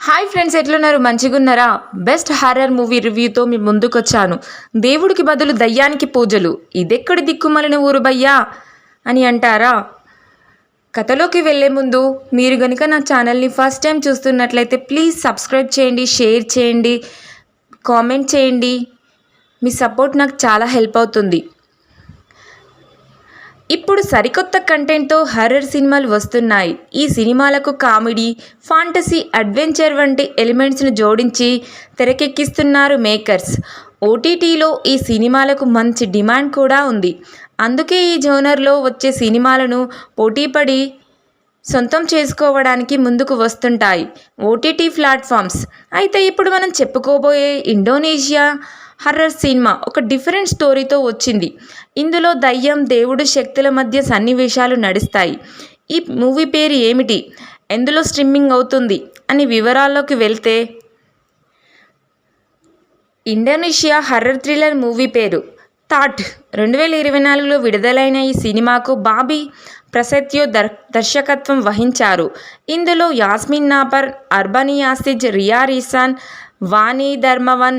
Hi friends ఎట్లున్నారు? మంచిగున్నారా? Best horror movie రివ్యూతో మీ ముందుకొచ్చాను. దేవుడికి బదులు దయ్యానికి పూజలు. ఇదెక్కడి దిక్కుమలిన ఊరు భయ్యా? అని అంటారా? కథలోకి వెళ్ళే ముందు మీరు కనుక నా ఛానల్ని ఫస్ట్ టైం చూస్తున్నట్లయితే ప్లీజ్ సబ్స్క్రైబ్ చేయండి షేర్ చేయండి కామెంట్ చేయండి. మీ సపోర్ట్ నాకు చాలా హెల్ప్ అవుతుంది. ఇప్పుడు సరికొత్త కంటెంట్తో హర్రర్ సినిమాలు వస్తున్నాయి. ఈ సినిమాలకు కామెడీ ఫాంటసీ అడ్వెంచర్ వంటి ఎలిమెంట్స్ను జోడించి తెరకెక్కిస్తున్నారు మేకర్స్. ఓటీటీలో ఈ సినిమాలకు మంచి డిమాండ్ కూడా ఉంది. అందుకే ఈ జోనర్లో వచ్చే సినిమాలను పోటీపడి సొంతం చేసుకోవడానికి ముందుకు వస్తుంటాయి ఓటీటీ ప్లాట్ఫామ్స్. అయితే ఇప్పుడు మనం చెప్పుకోబోయే ఇండోనేషియా హర్రర్ సినిమా ఒక డిఫరెంట్ స్టోరీతో వచ్చింది. ఇందులో దయ్యం దేవుడు శక్తుల మధ్య సన్నివేశాలు నడుస్తాయి. ఈ మూవీ పేరు ఏమిటి? ఎందులో స్ట్రీమింగ్ అవుతుంది? అని వివరాల్లోకి వెళ్తే ఇండోనేషియా హర్రర్ థ్రిల్లర్ మూవీ పేరు థాట్. రెండు వేల ఇరవై నాలుగులో విడుదలైన ఈ సినిమాకు బాబీ ప్రసత్యో దర్ దర్శకత్వం వహించారు. ఇందులో యాస్మిన్ నాపర్ అర్బనీ యాసిజ్ రియా రీసాన్ వాణి ధర్మవన్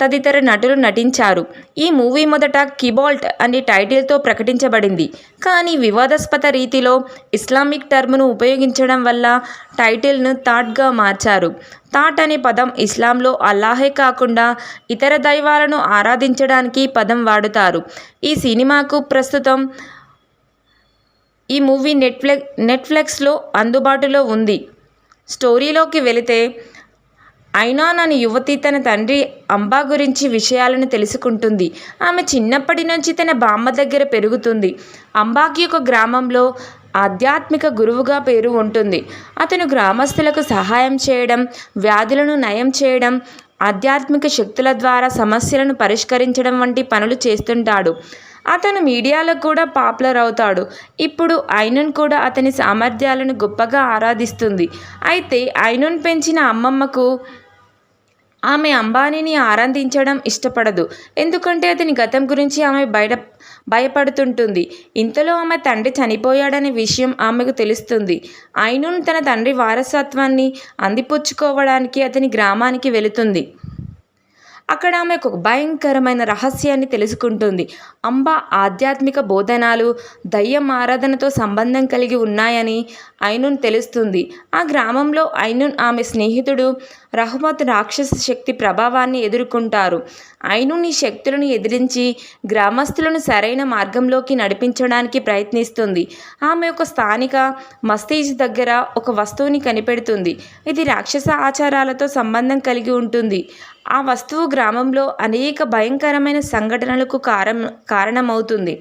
తదితర నటులు నటించారు. ఈ మూవీ మొదట కిబాల్ట్ అనే టైటిల్తో ప్రకటించబడింది. కానీ వివాదాస్పద రీతిలో ఇస్లామిక్ టర్మ్ను ఉపయోగించడం వల్ల టైటిల్ను థాట్గా మార్చారు. థాట్ అనే పదం ఇస్లాంలో అల్లాహే కాకుండా ఇతర దైవాలను ఆరాధించడానికి పదం వాడుతారు. ఈ సినిమాకు ప్రస్తుతం ఈ మూవీ నెట్ఫ్లెక్ నెట్ఫ్లెక్స్లో అందుబాటులో ఉంది. స్టోరీలోకి వెళితే ఐనాన్ అనే యువతి తన తండ్రి అంబా గురించి విషయాలను తెలుసుకుంటుంది. ఆమె చిన్నప్పటి నుంచి తన బామ్మ దగ్గర పెరుగుతుంది. అంబాకి ఒక గ్రామంలో ఆధ్యాత్మిక గురువుగా పేరు ఉంటుంది. అతను గ్రామస్తులకు సహాయం చేయడం వ్యాధులను నయం చేయడం ఆధ్యాత్మిక శక్తుల ద్వారా సమస్యలను పరిష్కరించడం వంటి పనులు చేస్తుంటాడు. అతను మీడియాలో కూడా పాపులర్ అవుతాడు. ఇప్పుడు ఐనున్ కూడా అతని సామర్థ్యాలను గొప్పగా ఆరాధిస్తుంది. అయితే ఐనున్ పెంచిన అమ్మమ్మకు ఆమె అంబానీని ఆరాధించడం ఇష్టపడదు. ఎందుకంటే అతని గతం గురించి ఆమె బయట భయపడుతుంటుంది. ఇంతలో ఆమె తండ్రి చనిపోయాడనే విషయం ఆమెకు తెలుస్తుంది. ఐనున్ తన తండ్రి వారసత్వాన్ని అందిపుచ్చుకోవడానికి అతని గ్రామానికి వెళుతుంది. అక్కడ ఆమె ఒక భయంకరమైన రహస్యాన్ని తెలుసుకుంటుంది. అంబ ఆధ్యాత్మిక బోధనాలు దయ్యం ఆరాధనతో సంబంధం కలిగి ఉన్నాయని ఐనున్ తెలుస్తుంది. ఆ గ్రామంలో ఐనున్ ఆమె స్నేహితుడు రహమత్ రాక్షస శక్తి ప్రభావాన్ని ఎదుర్కొంటారు. ఐనున్ ఈ శక్తులను ఎదిరించి గ్రామస్తులను సరైన మార్గంలోకి నడిపించడానికి ప్రయత్నిస్తుంది. ఆమె ఒక స్థానిక మస్తీజ్ దగ్గర ఒక వస్తువుని కనిపెడుతుంది. ఇది రాక్షస ఆచారాలతో సంబంధం కలిగి ఉంటుంది. ఆ వస్తువు గ్రామంలో అనేక భయంకరమైన సంఘటనలకు కారం కారణమవుతుంది.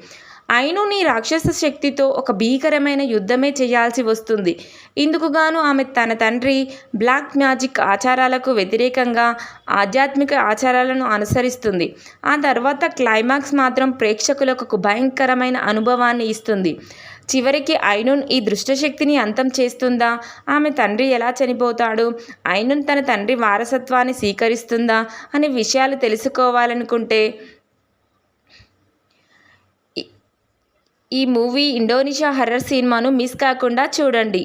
అయిను నీ రాక్షస శక్తితో ఒక భీకరమైన యుద్ధమే చేయాల్సి వస్తుంది. ఇందుకుగాను ఆమె తన తండ్రి బ్లాక్ మ్యాజిక్ ఆచారాలకు వ్యతిరేకంగా ఆధ్యాత్మిక ఆచారాలను అనుసరిస్తుంది. ఆ తర్వాత క్లైమాక్స్ మాత్రం ప్రేక్షకులకు ఒక భయంకరమైన అనుభవాన్ని ఇస్తుంది. చివరికి ఐనున్ ఈ దృష్టశక్తిని అంతం చేస్తుందా? ఆమె తండ్రి ఎలా చనిపోతాడు? ఐనున్ తన తండ్రి వారసత్వాన్ని స్వీకరిస్తుందా? అనే విషయాలు తెలుసుకోవాలనుకుంటే ఈ మూవీ ఇండోనేషియా హర్రర్ సినిమాను మిస్ కాకుండా చూడండి.